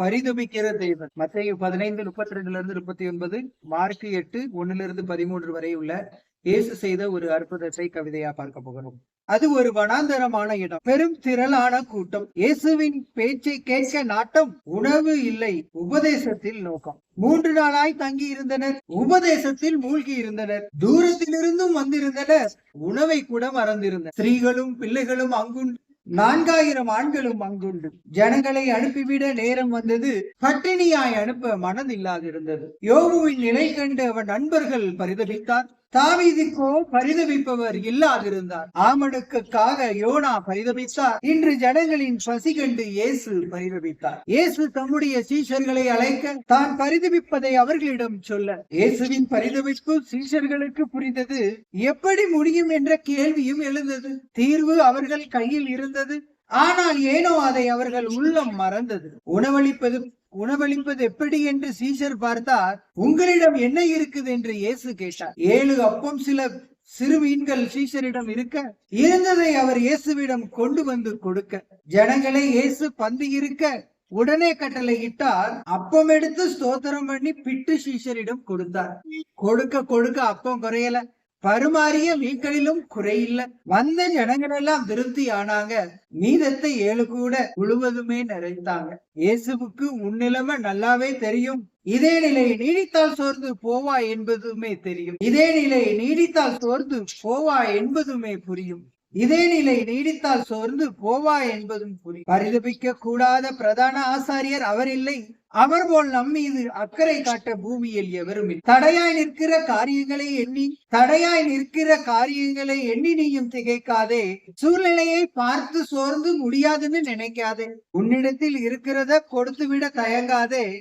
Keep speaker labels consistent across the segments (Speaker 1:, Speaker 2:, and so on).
Speaker 1: பரிதபிக்கிற தெய்வம். மத்திய பதினைந்து முப்பத்தி ரெண்டுல இருந்து முப்பத்தி ஒன்பது மார்க் எட்டு ஒண்ணுல இருந்து பதிமூன்று வரை உள்ள இயேசு செய்த ஒரு அற்புதத்தை கவிதையா பார்க்க போகிறோம். அது ஒரு வனாந்தரமான இடம். பெரும் திரளான கூட்டம். இயேசுவின் பேச்சை கேட்க நாட்டம். உணவு இல்லை. உபதேசத்தில் நோக்கம். மூன்று நாளாய் தங்கி இருந்தனர் உபதேசத்தில் மூழ்கி இருந்தனர் தூரத்திலிருந்தும் வந்திருந்தனர். உணவை கூட மறந்திருந்தனர். ஸ்திரீகளும் பிள்ளைகளும் அங்குண்டு நான்காயிரம் ஆண்களும் அங்குண்டு. ஜனங்களை அனுப்பிவிட நேரம் வந்தது. பட்டினியாய் அனுப்ப மனதில்லாதிருந்தது. யோகுவின் நிலை கண்டு அவன் நண்பர்கள் பரிதபித்தார். தாவீதுக்கோ பரிதவிப்பவர் இல்லாதிருந்தார் ஆமடுக்குக்காக யோனா பரிதவித்தார் இன்று ஜனங்களின் பசி கண்டு இயேசு பரிதவித்தார் இயேசு தம்முடைய சீஷர்களை அழைக்க தான் பரிதவிப்பதை அவர்களிடம் சொல்ல. இயேசுவின் பரிதவிப்பு சீஷர்களுக்கு புரிந்தது. எப்படி முடியும் என்ற கேள்வியும் எழுந்தது. தீர்வு அவர்கள் கையில் இருந்தது. ஆனால் ஏனோ அதை அவர்கள் உள்ளம் மறந்தது. உணவளிப்பதும் உணவளிப்பது எப்படி என்று சீஷர் பார்த்தார். உங்களிடம் என்ன இருக்குது? என்று இயேசு கேட்டார். ஏழு அப்பம் சில சிறு மீன்கள் சீஷரிடம் இருக்க இருந்ததை அவர் இயேசுவிடம் கொண்டு வந்து கொடுக்க. ஜனங்களை இயேசு பந்து இருக்க உடனே கட்டளையிட்டார் அப்பம் எடுத்து ஸ்தோத்திரம் பண்ணி பிட்டு சீஷரிடம் கொடுத்தார். கொடுக்க கொடுக்க அப்பம் குறையல. பருமாறிய வீக்களிலும் குறையில்ல. வந்த ஜனங்கள் எல்லாம் திருப்தி ஆனாங்க மீதத்தை ஏழு கூட முழுவதுமே நிறைந்தாங்க இயேசுவுக்கு முன்னிலைமை நல்லாவே தெரியும். இதே நிலை நீடித்தால் சோர்ந்து போவா என்பதுமே தெரியும். இதே நிலை நீடித்தால் சோர்ந்து போவா என்பதுமே புரியும். இதே நிலை நீடித்தால் சோர்ந்து போவா என்பதும் புரியும் பரிதபிக்க கூடாத பிரதான ஆசாரியர் அவர் இல்லை. அவர் போல் நம்மீது அக்கறை காட்ட பூமியில் எவரும் தடையாய் நிற்கிற காரியங்களை எண்ணி தடையாய் நிற்கிற காரியங்களை எண்ணி நீயும் திகைக்காதே. சூழ்நிலையை பார்த்து சோர்ந்து முடியாதுன்னு நினைக்காதே. உன்னிடத்தில் இருக்கிறத கொடுத்து விட தயங்காதே.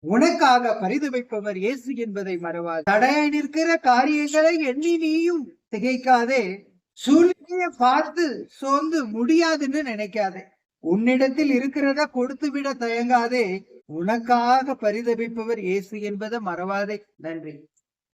Speaker 1: உனக்காக பரிதபிப்பவர் இயேசு என்பதை மறவாது. தடையாய் நிற்கிற காரியங்களை எண்ணி நீயும் திகைக்காதே. சூழ்நிலையை பார்த்து சோர்ந்து முடியாதுன்னு நினைக்காதே. உன்னிடத்தில் இருக்கிறத கொடுத்து விட தயங்காதே. உனக்காக பரிதபிப்பவர் இயேசு என்பதை மறவாதே. நன்றி.